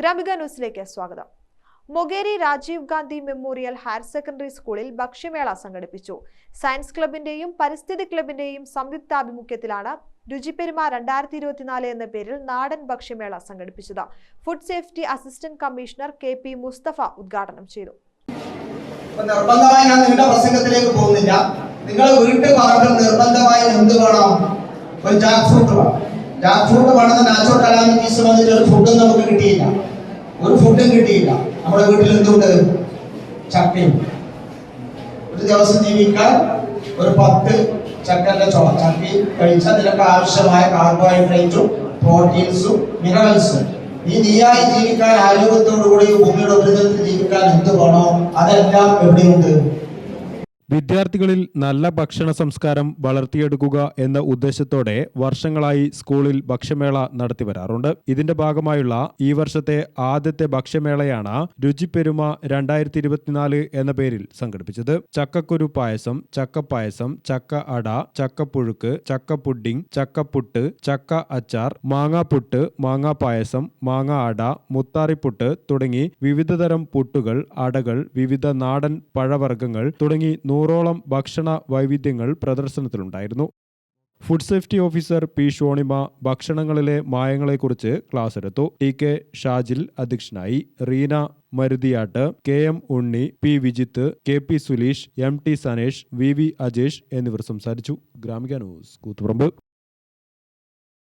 ഗ്രാമിക ന്യൂസിലേക്ക് സ്വാഗതം. Mogeri Rajiv Gandhi memorial higher secondary സ്കൂളിൽ ഭക്ഷ്യമേള സംഘടിപ്പിച്ചു. സയൻസ് ക്ലബിന്റെയും പരിസ്ഥിതി ക്ലബിന്റെയും സംയുക്താഭിമുഖ്യത്തിലാണ് രുചിപ്പെരുമ രണ്ടായിരത്തി ഇരുപത്തിനാല് എന്ന പേരിൽ നാടൻ ഭക്ഷ്യമേള സംഘടിപ്പിച്ചത്. Food safety assistant commissioner K P Mustafa ഉദ്ഘാടനം ചെയ്തു. നിർബന്ധമായി ഞാൻ നിങ്ങളുടെ പ്രസംഗത്തിലേക്ക് പോകുന്നില്ല. നിർബന്ധമായി വേണം ഒരു ഫുഡും നമുക്ക് കിട്ടിയില്ല ഒരു ഫുഡും കിട്ടിയില്ല. നമ്മുടെ വീട്ടിൽ എന്തുണ്ട്? ചക്കയും ഒരു ദിവസം ജീവിക്കാൻ ഒരു പത്ത് ചക്കന്റെ ചോള. ചക്കി കഴിച്ചാൽ നിനക്ക് ആവശ്യമായ കാർബോഹൈഡ്രേറ്റും പ്രോട്ടീൻസും മിനറൽസും ഈ നീയായി ജീവിക്കാൻ ആരോഗ്യത്തോടു കൂടി ഭൂമിയുടെ ഉപരിതലത്തിൽ ജീവിക്കാൻ എന്ത് വേണോ അതെല്ലാം എവിടെയുണ്ട്? വിദ്യാർത്ഥികളിൽ നല്ല ഭക്ഷണ സംസ്കാരം വളർത്തിയെടുക്കുക എന്ന ഉദ്ദേശത്തോടെ വർഷങ്ങളായി സ്കൂളിൽ ഭക്ഷ്യമേള നടത്തിവരാറുണ്ട് ഇതിന്റെ ഭാഗമായുള്ള ഈ വർഷത്തെ ആദ്യത്തെ ഭക്ഷ്യമേളയാണ് രുചിപ്പെരുമ രണ്ടായിരത്തി ഇരുപത്തിനാല് എന്ന പേരിൽ സംഘടിപ്പിച്ചത്. ചക്കക്കുരു പായസം ചക്കപ്പായസം ചക്ക അട ചക്കപ്പുഴുക്ക് ചക്ക പുഡിംഗ് ചക്കപ്പുട്ട് ചക്ക അച്ചാർ മാങ്ങാപ്പുട്ട് മാങ്ങാ പായസം മാങ്ങ അട മുത്താറിപ്പുട്ട് തുടങ്ങി വിവിധതരം പുട്ടുകൾ അടകൾ വിവിധ നാടൻ പഴവർഗങ്ങൾ തുടങ്ങി നൂറോളം ഭക്ഷണ വൈവിധ്യങ്ങൾ പ്രദർശനത്തിലുണ്ടായിരുന്നു. Food safety officer P Shonima ഭക്ഷണങ്ങളിലെ മായങ്ങളെക്കുറിച്ച് ക്ലാസ് എടുത്തു. ടി കെ ഷാജിൽ അധ്യക്ഷനായി. Reena Maruthiyattu K M Unni P Vijith K P Suleesh M T Sanesh V V Ajesh എന്നിവർ സംസാരിച്ചു. ഗ്രാമിക ന്യൂസ് കൂത്തുപറമ്പ്.